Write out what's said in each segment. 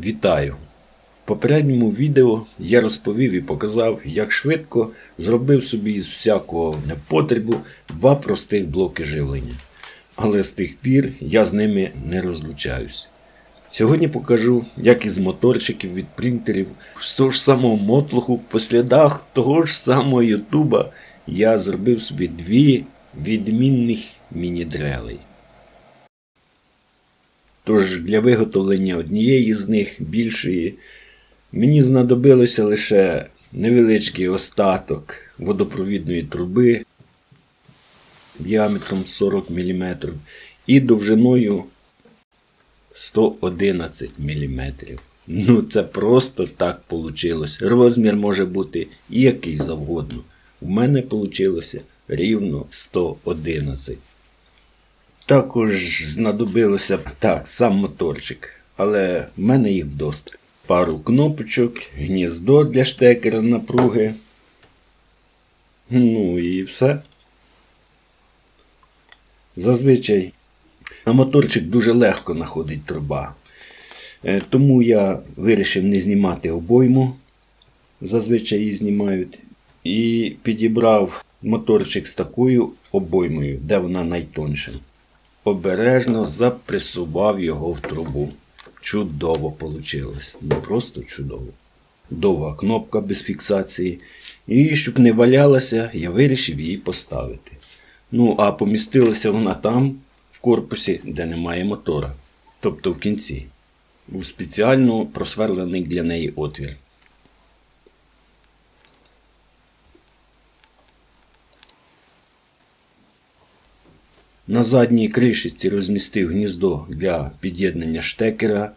Вітаю! В попередньому відео я розповів і показав, як швидко зробив собі із всякого непотребу два простих блоки живлення. Але з тих пір я з ними не розлучаюсь. Сьогодні покажу, як із моторчиків від принтерів, з того ж самого мотлуху, по слідах того ж самого Ютуба я зробив собі дві відмінних міні-дрелей. Тож для виготовлення однієї з них більшої мені знадобилося лише невеличкий остаток водопровідної труби діаметром 40 мм і довжиною 111 мм. Ну, це просто так вийшло. Розмір може бути який завгодно. У мене вийшло рівно 111. Також знадобилося так, сам моторчик, але в мене їх вдосталь. Пару кнопочок, гніздо для штекера напруги. Ну і все. Зазвичай на моторчик дуже легко знаходить труба. Е, Тому я вирішив не знімати обойму. Зазвичай її знімають. І підібрав моторчик з такою обоймою, де вона найтонша. Обережно запресував його в трубу. Чудово вийшло. Не просто чудово. Довга кнопка без фіксації. І щоб не валялася, я вирішив її поставити. Ну, а помістилася вона там, в корпусі, де немає мотора. Тобто в кінці. Був спеціально просверлений для неї отвір. На задній кришечці розмістив гніздо для під'єднання штекера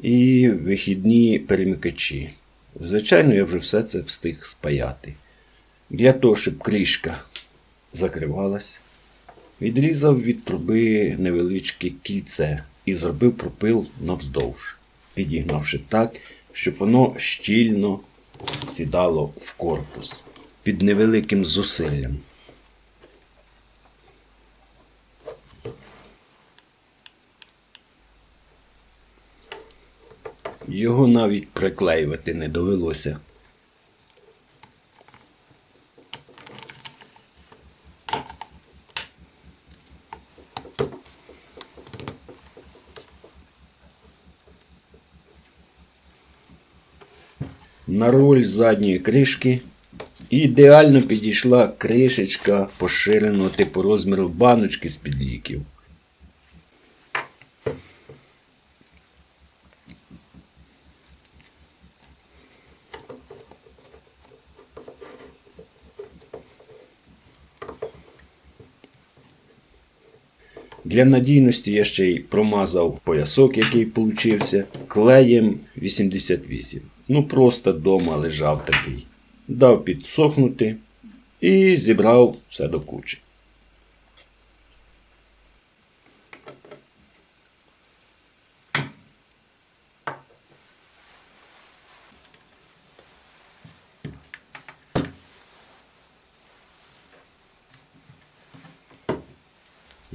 і вихідні перемикачі. Звичайно, я вже все це встиг спаяти. Для того, щоб кришка закривалась, відрізав від труби невеличке кільце і зробив пропил навздовж, підігнавши так, щоб воно щільно сідало в корпус під невеликим зусиллям. Його навіть приклеювати не довелося. На роль задньої кришки ідеально підійшла кришечка поширеного типу розміру баночки з-під ліків. Для надійності я ще й промазав поясок, який получився, клеєм 88. Ну просто дома лежав такий. Дав підсохнути і зібрав все до кучі.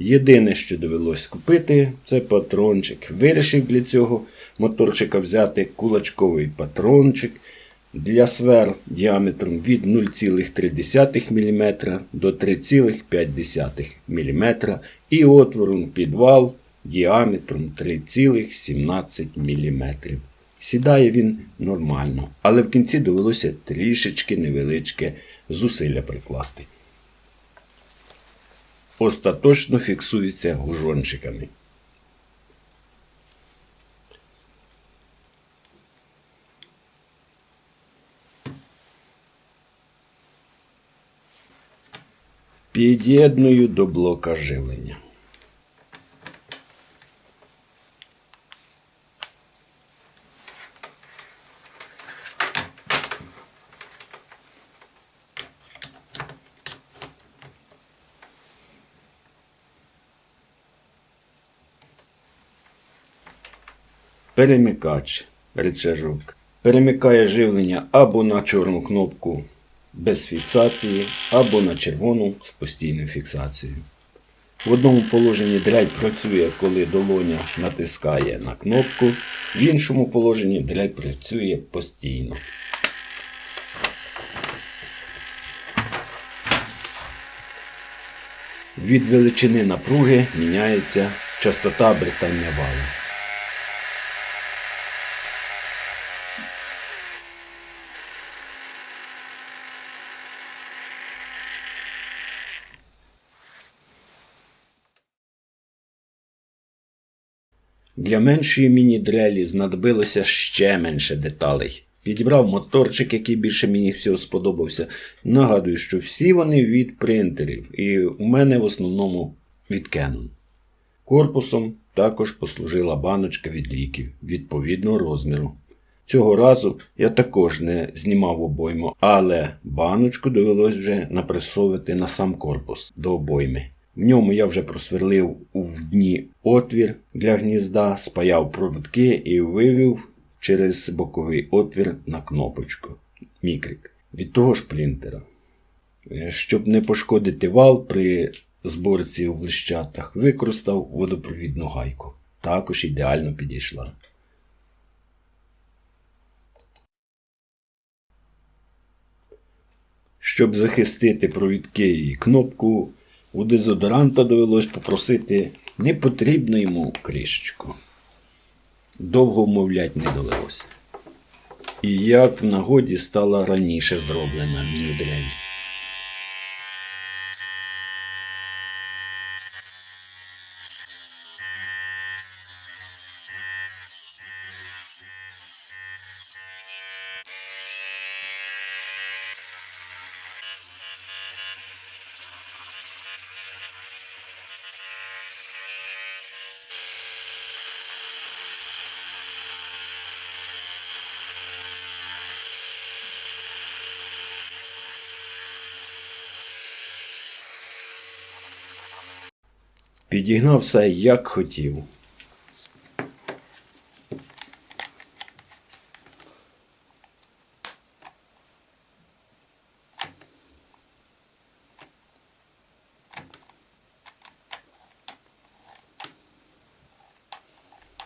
Єдине, що довелось купити, це патрончик. Вирішив для цього моторчика взяти кулачковий патрончик для свер діаметром від 0,3 мм до 3,5 мм і отвором підвал діаметром 3,17 мм. Сідає він нормально, але в кінці довелося трішечки невеличке зусилля прикласти остаточно фіксується гужончиками. Під'єдную до блока живлення. Перемикач рычажок. Перемикає живлення або на чорну кнопку без фіксації, або на червону з постійною фіксацією. В одному положенні дрель працює, коли долоня натискає на кнопку, в іншому положенні дрель працює постійно. Від величини напруги міняється частота обертання вала. Для меншої міні-дрелі знадобилося ще менше деталей. Підібрав моторчик, який більше мені всього сподобався. Нагадую, що всі вони від принтерів, і у мене в основному від Canon. Корпусом також послужила баночка від ліків відповідного розміру. Цього разу я також не знімав обойму, але баночку довелось вже напресовувати на сам корпус до обойми. В ньому я вже просверлив в дні отвір для гнізда, спаяв проводки і вивів через боковий отвір на кнопочку мікрик від того ж принтера. Е, Щоб не пошкодити вал при зборці в лищатах, використав водопровідну гайку. Також ідеально підійшла. Щоб захистити провідки і кнопку, у дезодоранта довелось попросити непотрібну йому крішечку. Довго вмовлять не довелося. І як в нагоді стала раніше зроблена міні-дрель. Підігнав все як хотів.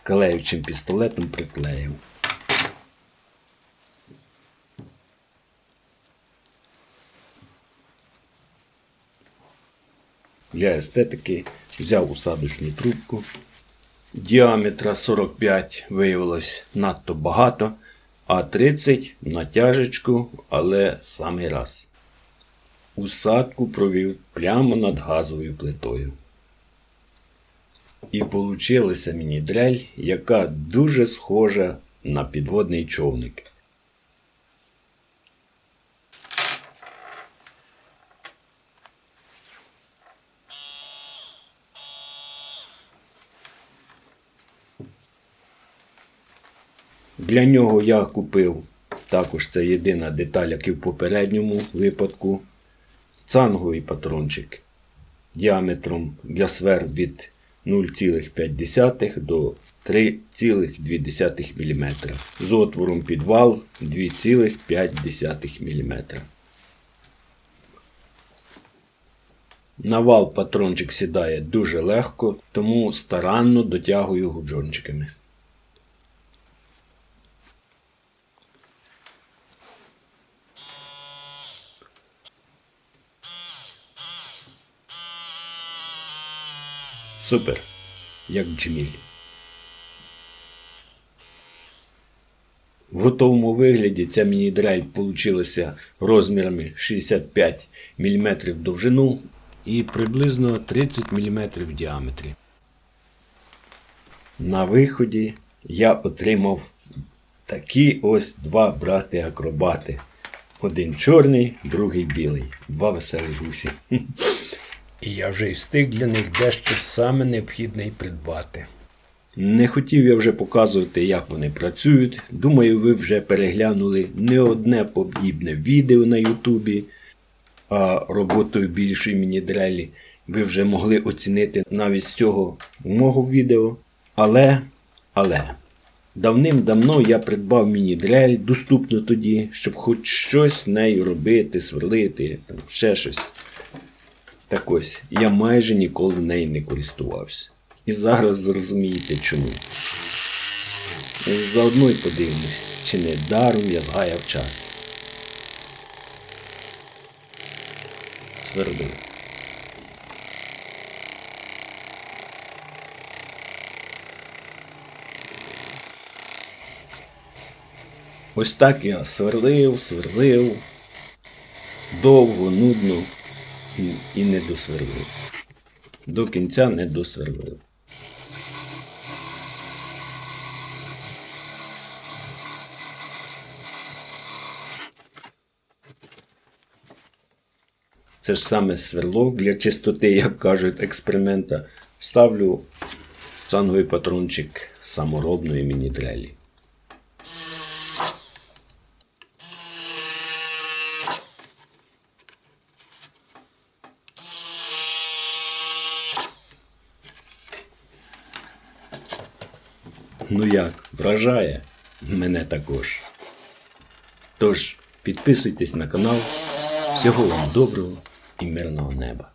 Клеючим пістолетом приклеїв. Для естетики взяв усадочну трубку. Діаметра 45 виявилось надто багато, а 30 натяжечку, але самий раз. Усадку провів прямо над газовою плитою. І получилася мені дрель, яка дуже схожа на підводний човник. Для нього я купив також це єдина деталь, як і в попередньому випадку. Цанговий патрончик діаметром для сфер від 0,5 до 3,2 мм. З отвором під вал 2,5 мм. На вал патрончик сідає дуже легко, тому старанно дотягую гуджончиками. Супер, як джміль. В готовому вигляді ця міні-дрель получилася розмірами 65 мм в довжину і приблизно 30 мм в діаметрі. На виході я отримав такі ось два брати-акробати. Один чорний, другий білий. Два веселі гусі. І я вже й встиг для них дещо саме необхідне й придбати. Не хотів я вже показувати, як вони працюють. Думаю, ви вже переглянули не одне подібне відео на Ютубі, а роботою більшої міні-дрелі ви вже могли оцінити навіть з цього мого відео. Але, але, давним-давно я придбав міні-дрель, доступно тоді, щоб хоч щось з нею робити, сверлити, там, ще щось. Так ось, я майже ніколи нею не користувався. І зараз зрозумієте чому. Заодно й подивимось, чи не даром я згаяв час. Свердив. Ось так я сверлив, сверлив, довго, нудно і не досверлив. До кінця не досверлив. Це ж саме сверло для чистоти, як кажуть, експеримента. Ставлю цанговий патрончик саморобної міні-дрелі. Ну як, вражає? Мене також. Тож, підписуйтесь на канал. Всього вам доброго і мирного неба.